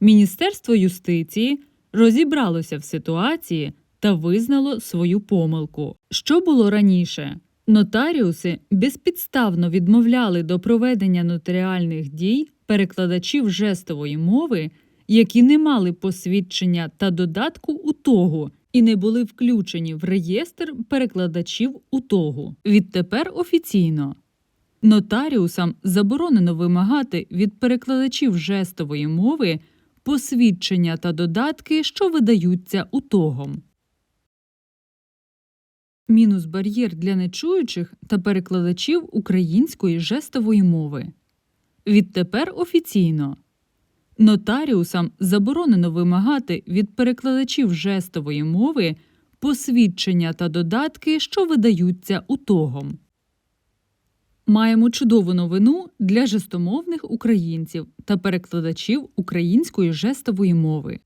Міністерство юстиції розібралося в ситуації та визнало свою помилку. Що було раніше? Нотаріуси безпідставно відмовляли до проведення нотаріальних дій перекладачів жестової мови, які не мали посвідчення та додатку УТОГу і не були включені в реєстр перекладачів УТОГу. Відтепер офіційно нотаріусам заборонено вимагати від перекладачів жестової мови посвідчення та додатки, що видаються УТОГом. Мінус бар'єр для нечуючих та перекладачів української жестової мови. Відтепер офіційно нотаріусам заборонено вимагати від перекладачів жестової мови посвідчення та додатки, що видаються УТОГом. Маємо чудову новину для жестомовних українців та перекладачів української жестової мови.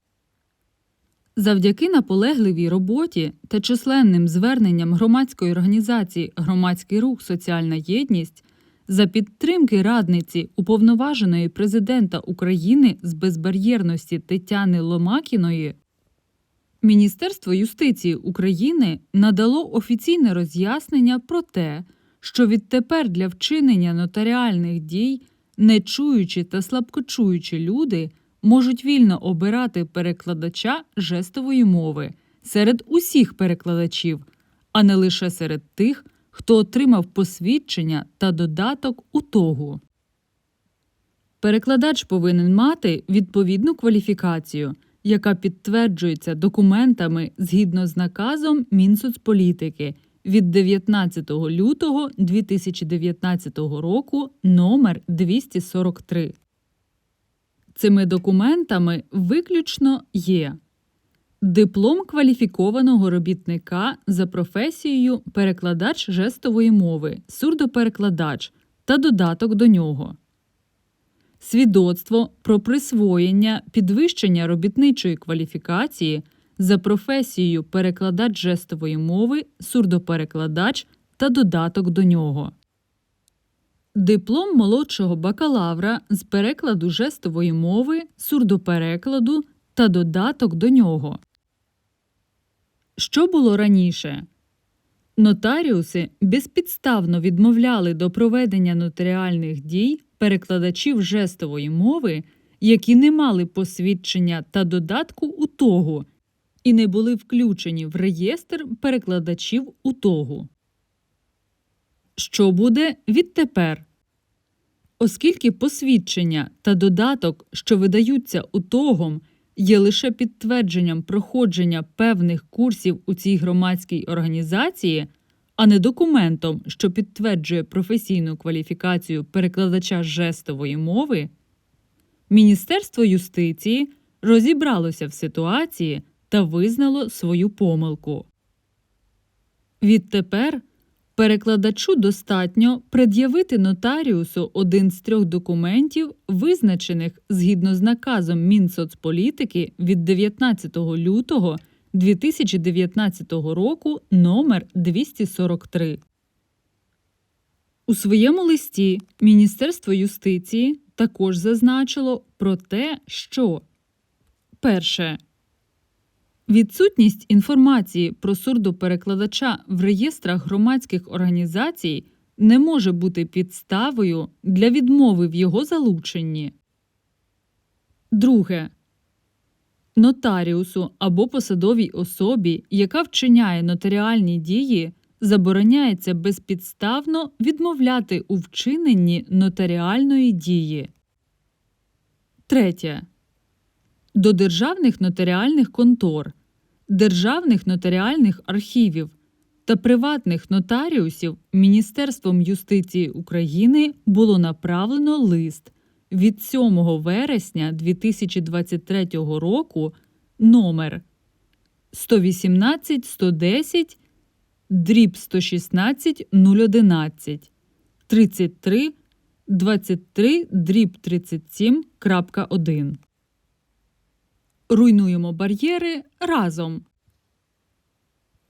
Завдяки наполегливій роботі та численним зверненням громадської організації Громадський рух Соціальна єдність за підтримки радниці уповноваженої президента України з безбар'єрності Тетяни Ломакіної Міністерство юстиції України надало офіційне роз'яснення про те, що відтепер для вчинення нотаріальних дій нечуючі та слабкочуючі люди можуть вільно обирати перекладача жестової мови серед усіх перекладачів, а не лише серед тих, хто отримав посвідчення та додаток УТОГу. Перекладач повинен мати відповідну кваліфікацію, яка підтверджується документами згідно з наказом Мінсоцполітики від 19 лютого 2019 року номер 243. Цими документами виключно є диплом кваліфікованого робітника за професією перекладач жестової мови, сурдоперекладач та додаток до нього. Свідоцтво про присвоєння підвищення робітничої кваліфікації за професією перекладач жестової мови, сурдоперекладач та додаток до нього. Диплом молодшого бакалавра з перекладу жестової мови, сурдоперекладу та додаток до нього. Що було раніше? Нотаріуси безпідставно відмовляли до проведення нотаріальних дій перекладачів жестової мови, які не мали посвідчення та додатку УТОГу і не були включені в реєстр перекладачів УТОГу. Що буде відтепер? Оскільки посвідчення та додаток, що видаються УТОГом, є лише підтвердженням проходження певних курсів у цій громадській організації, а не документом, що підтверджує професійну кваліфікацію перекладача жестової мови, Міністерство юстиції розібралося в ситуації та визнало свою помилку. Відтепер перекладачу достатньо пред'явити нотаріусу один з трьох документів, визначених згідно з наказом Мінсоцполітики від 19 лютого 2019 року номер 243. У своєму листі Міністерство юстиції також зазначило про те, що перше. Відсутність інформації про сурдоперекладача в реєстрах громадських організацій не може бути підставою для відмови в його залученні. Друге. Нотаріусу або посадовій особі, яка вчиняє нотаріальні дії, забороняється безпідставно відмовляти у вчиненні нотаріальної дії. Третє. До державних нотаріальних контор, державних нотаріальних архівів та приватних нотаріусів Міністерством юстиції України було направлено лист від 7 вересня 2023 року номер 118 110 дріб 116 011 33 23 дріб 37.1 Руйнуємо бар'єри разом.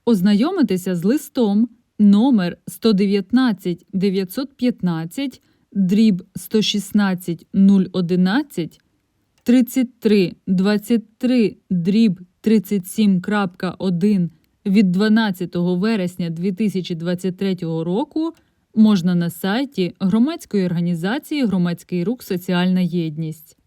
Ознайомитися з листом номер 119 915 дріб 116 011 3323 дріб 37.1 від 12 вересня 2023 року можна на сайті громадської організації Громадський рух Соціальна єдність.